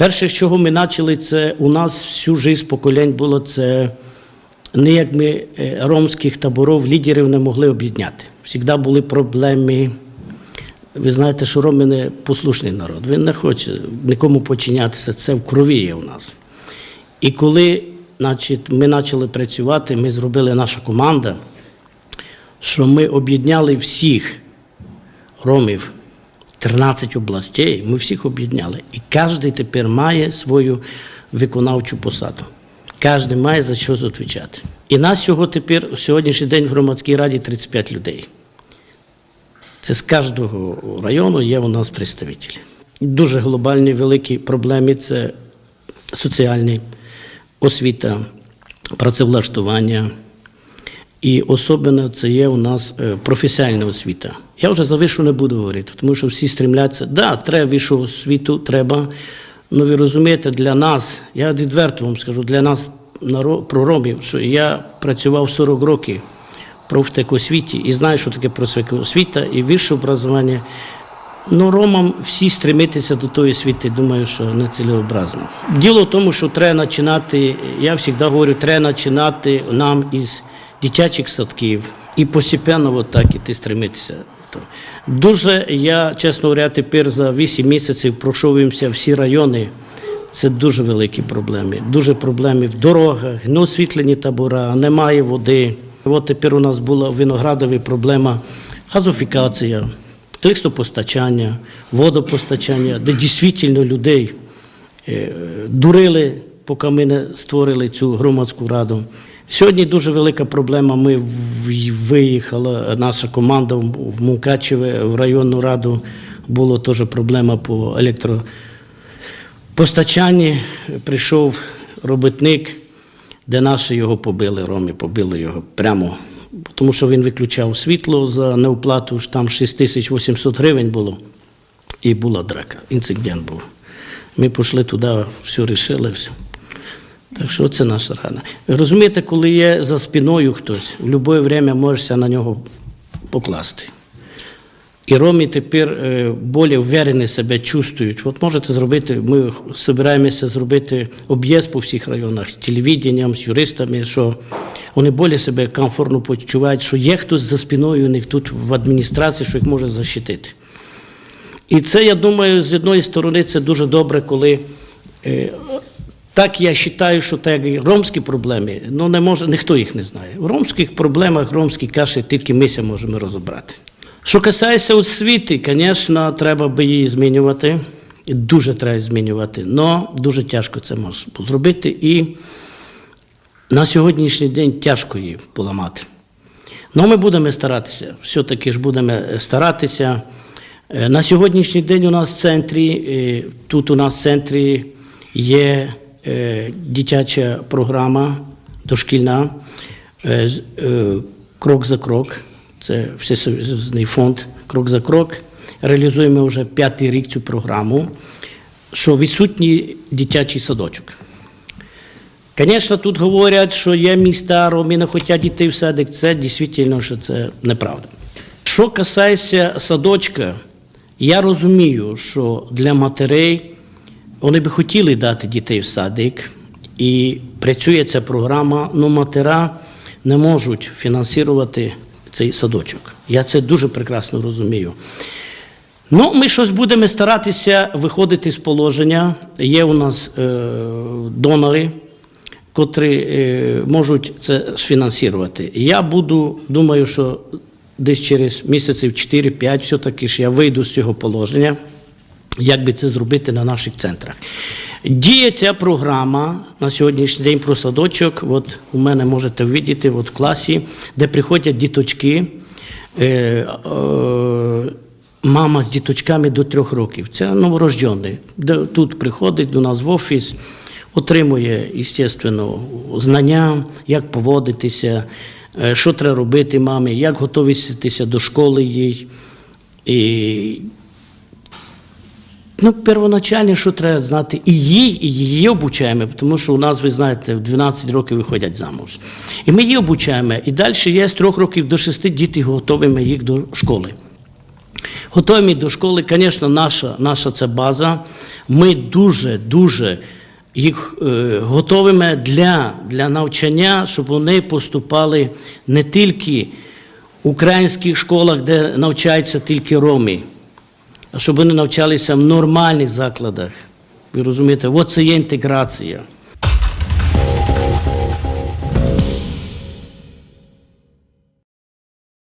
Перше, з чого ми почали, це у нас всю життя поколінь було це ніяк ми е, ромських таборів, лідерів не могли об'єднати. Завжди були проблеми. Ви знаєте, що роми не послушний народ. Він не хоче нікому подчинятися. Це в крові є у нас. І коли значить, ми почали працювати, ми зробили наша команда, що ми об'єднали всіх ромів 13 областей, ми всіх об'єднали. І кожен тепер має свою виконавчу посаду. Кожен має за щось відповідати. І нас всього тепер, сьогоднішній день в громадській раді 35 людей. Це з кожного району є у нас представителі. Дуже глобальні великі проблеми це соціальні, освіта, працевлаштування. І особливо це є у нас е, професіональна освіта. Я вже за вишу не буду говорити, тому що всі стремляться, да, треба вищу освіту, треба. Ну ви розумієте, для нас, я відверто вам скажу, для нас, наро- проромів, що я працював 40 років профтекосвіті і знаю, що таке профтекосвіта і вище образування. Ну, ромам всі стремитися до тої освіти, думаю, що не цілеобразно. Діло в тому, що треба починати, я завжди говорю, треба починати нам із дитячих садків і постепенно так іти стремитися. Дуже, я, чесно говоря, тепер за 8 місяців пройшовся всі райони. Це дуже великі проблеми. Дуже проблеми в дорогах, неосвітлені табора, немає води. От тепер у нас була в Виноградові проблема газофікація, електропостачання, водопостачання, де дійсно людей е, дурили, поки ми не створили цю громадську раду. Сьогодні дуже велика проблема. Ми виїхала, наша команда в Мукачеве в районну раду. Була теж проблема по електропостачанні. Прийшов робітник, де наші його побили, роми побили його прямо, тому що він виключав світло за неоплату, там 6800 гривень було. І була драка, інцидент був. Ми пішли туди, все рішили, все. Так що це наша рана. Розумієте, коли є за спиною хтось, в будь-яке час можешся на нього покласти. І ромі тепер е, більш впевнені себе чувствують. От можете зробити, ми збираємося зробити об'їзд по всіх районах з телевіденням, з юристами, що вони більш себе комфортно почувають, що є хтось за спиною у них тут в адміністрації, що їх може захистити. І це, я думаю, з одної сторони це дуже добре, коли е, так я вважаю, що так як ромські проблеми, ну не може, ніхто їх не знає. В ромських проблемах, ромській каші тільки ми ся можемо розібрати. Що касається освіти, звісно, треба би її змінювати. І Дуже треба змінювати, але дуже тяжко це може зробити. І на сьогоднішній день тяжко її поламати. Ну, ми будемо старатися, все-таки ж будемо старатися. Е, На сьогоднішній день у нас в центрі, е, тут у нас в центрі є е, дитяча програма дошкільна е, е, крок за крок. Це Всесоюзний фонд Крок за крок. Реалізуємо вже п'ятий рік цю програму, що відсутній дитячий садочок. Звісно, тут говорять, що є міста, ромі не хочуть дітей в садик. Це дійсно, що це неправда. Що касається садочка, я розумію, що для матерей вони би хотіли дати дітей в садик, і працює ця програма, але матера не можуть фінансувати цей садочок. Я це дуже прекрасно розумію. Ну, ми щось будемо старатися виходити з положення. Є у нас е, донори, котрі е, можуть це сфінансувати. Я буду, думаю, що десь через місяців 4-5 все-таки ж я вийду з цього положення, як би це зробити на наших центрах. Діє ця програма на сьогоднішній день про садочок. От у мене можете видіти от в класі, де приходять діточки. Е, е, Мама з діточками до трьох років. Це новорождений. Тут приходить до нас в офіс, отримує, звісно, знання, як поводитися, е, що треба робити мамі, як готуватися до школи їй. І Ну, первоначально, що треба знати, і їй, і її обучаємо, тому що у нас, ви знаєте, в 12 років виходять замуж. І ми її обучаємо. І далі є з 3 років до 6 діти готовимо їх до школи. Готові до школи, звісно, наша, наша це база. Ми дуже, дуже їх е, готовимо для, для навчання, щоб вони поступали не тільки в українських школах, де навчаються тільки роми, щоб вони навчалися в нормальних закладах. Ви розумієте, от це є інтеграція.